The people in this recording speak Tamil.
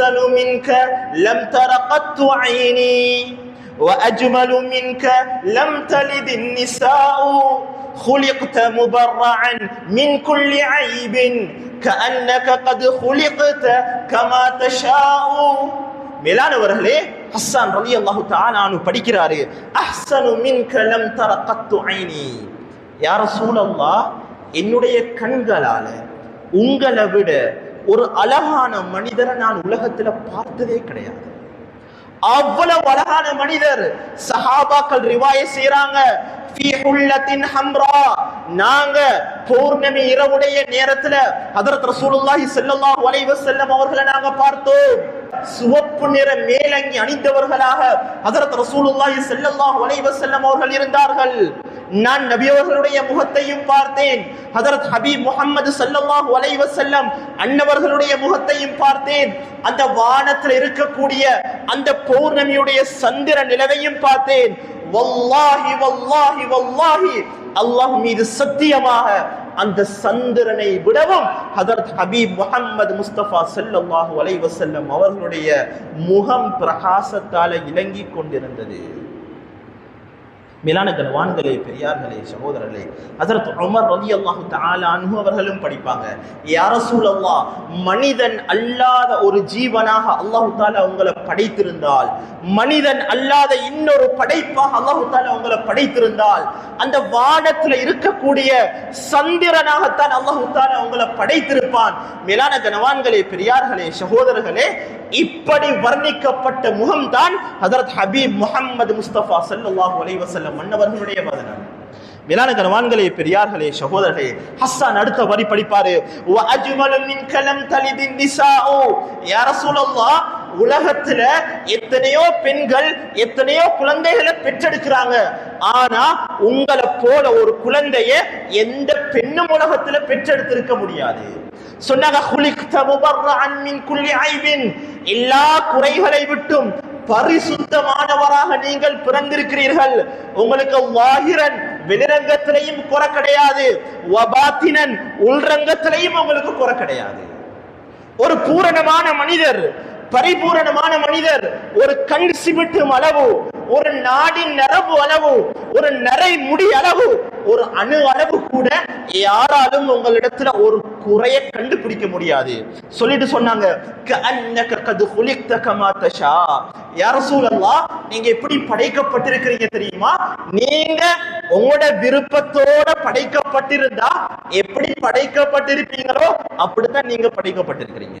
أحسن منك لم تر قط عيني وأجمل منك لم تلد النساء خلقت مبرعا من كل عيب كأنك قد خلقت كما تشاء மேலானவர்களே ஹஸ்ஸான் ரலி அல்லாஹு தாலானு படிக்கிறாரு அஹ்சனு மின்க லம் தர கத்து ஐனி யார சூழல்லா என்னுடைய கண்களால உங்களை விட ஒரு அழகான மனிதரை நான் உலகத்துல பார்த்ததே கிடையாது. அவ்வளவு அழகான மனிதர். சஹாபாக்கள் ரிவாய செய்யறாங்க நாங்க பௌர்ணமி இரவுடைய நேரத்துல அதற்கு ரசூலுல்லாஹி ஸல்லல்லாஹு அலைஹி வஸல்லம் அவர்களை நாங்க பார்த்தோம். சிவப்பு நிற மேலங்கி அணிந்தவர்களாக ஹதரத் ரசூலுல்லாஹி ஸல்லல்லாஹு அலைஹி வஸல்லம் அவர்கள் இருந்தார்கள். நான் நபி அவர்களுடைய முகத்தையும் பார்த்தேன். ஹதரத் ஹபீப் முகமது சல்லாஹ் அலைஹி அன்னவர்களுடைய முகத்தையும் பார்த்தேன். அந்த வானத்தில் இருக்கக்கூடிய அந்த பௌர்ணமியுடைய சந்திர நிலவையும் பார்த்தேன். வல்லாஹி வல்லாஹி வல்லாஹி. அல்லாஹ் மீது சத்தியமாக அந்த சந்திரனை விடவும் ஹதரத் ஹபீப் முகமது முஸ்தபா ஸல்லல்லாஹு அலைஹி செல்லம் அவர்களுடைய முகம் பிரகாசத்தால இலங்கி கொண்டிருந்தது. மிலான கனவான்களே பெரியார்களே சகோதரர்களே அதற்கு உமர் ரதி அல்லாஹு அன்ஹு அவர்களும் படிப்பாங்க. யா ரசூலல்லாஹ் மனிதன் அல்லாத ஒரு ஜீவனாக அல்லாஹ் தாலா உங்களை படைத்திருந்தால் மனிதன் அல்லாத இன்னொரு படைப்பாக அல்லாஹு தாலா உங்களை படைத்திருந்தால் அந்த வானத்துல இருக்கக்கூடிய சந்திரனாகத்தான் அல்லாஹு தாலா உங்களை படைத்திருப்பான். மேலான கனவான்களே பெரியார்களே சகோதரர்களே இப்படி வர்ணிக்கப்பட்ட முகம்தான் ஹதரத் ஹபீப் முகமது முஸ்தபா சல்லாஹூ அலைஹி மன்னவர்களுடைய வதனம் மேலான கனவான்களே பெரியார்களே சகோதரர்களே ஹஸ்ஸான் அடுத்த வரி படிப்பாரு. வ மின் கலம் தலிதின் உலகத்துல எத்தனையோ பெண்கள் எத்தனையோ குழந்தைகளை பெற்றெடுக்கிறாங்க. ஆனா உங்களை போல ஒரு குழந்தைய எந்த பெண்ணும் உலகத்துல பெற்றெடுத்திருக்க முடியாது. சொன்னாங்க "ஹுலிக்த முபர்ரஅன் மின் குல்லி எல்லா குறைகளை விட்டும் பரிசுத்தமானவராக நீங்கள் பிறந்திருக்கிறீர்கள். உங்களுக்கு வாகிரன் வெளிரங்கத்திலையும் குறை கிடையாது. வபாத்தினன் உள்ரங்கத்திலையும் உங்களுக்கு குறை கிடையாது. ஒரு பூரணமான மனிதர் பரிபூரணமான மனிதர் ஒரு கண் சிமிட்டும் அளவு ஒரு நாடின் நரம்பு அளவு ஒரு நரை முடி அளவு அணு அளவு கூட யாராலும் உங்களிடத்துல ஒரு குறைய கண்டுபிடிக்க முடியாது. சொல்லிட்டு சொன்னாங்க நீங்க எப்படி படைக்கப்பட்டிருக்கிறீங்க தெரியுமா? நீங்க உங்களோட விருப்பத்தோட படைக்கப்பட்டிருந்தா எப்படி படைக்கப்பட்டிருப்பீங்களோ அப்படித்தான் நீங்க படைக்கப்பட்டிருக்கிறீங்க.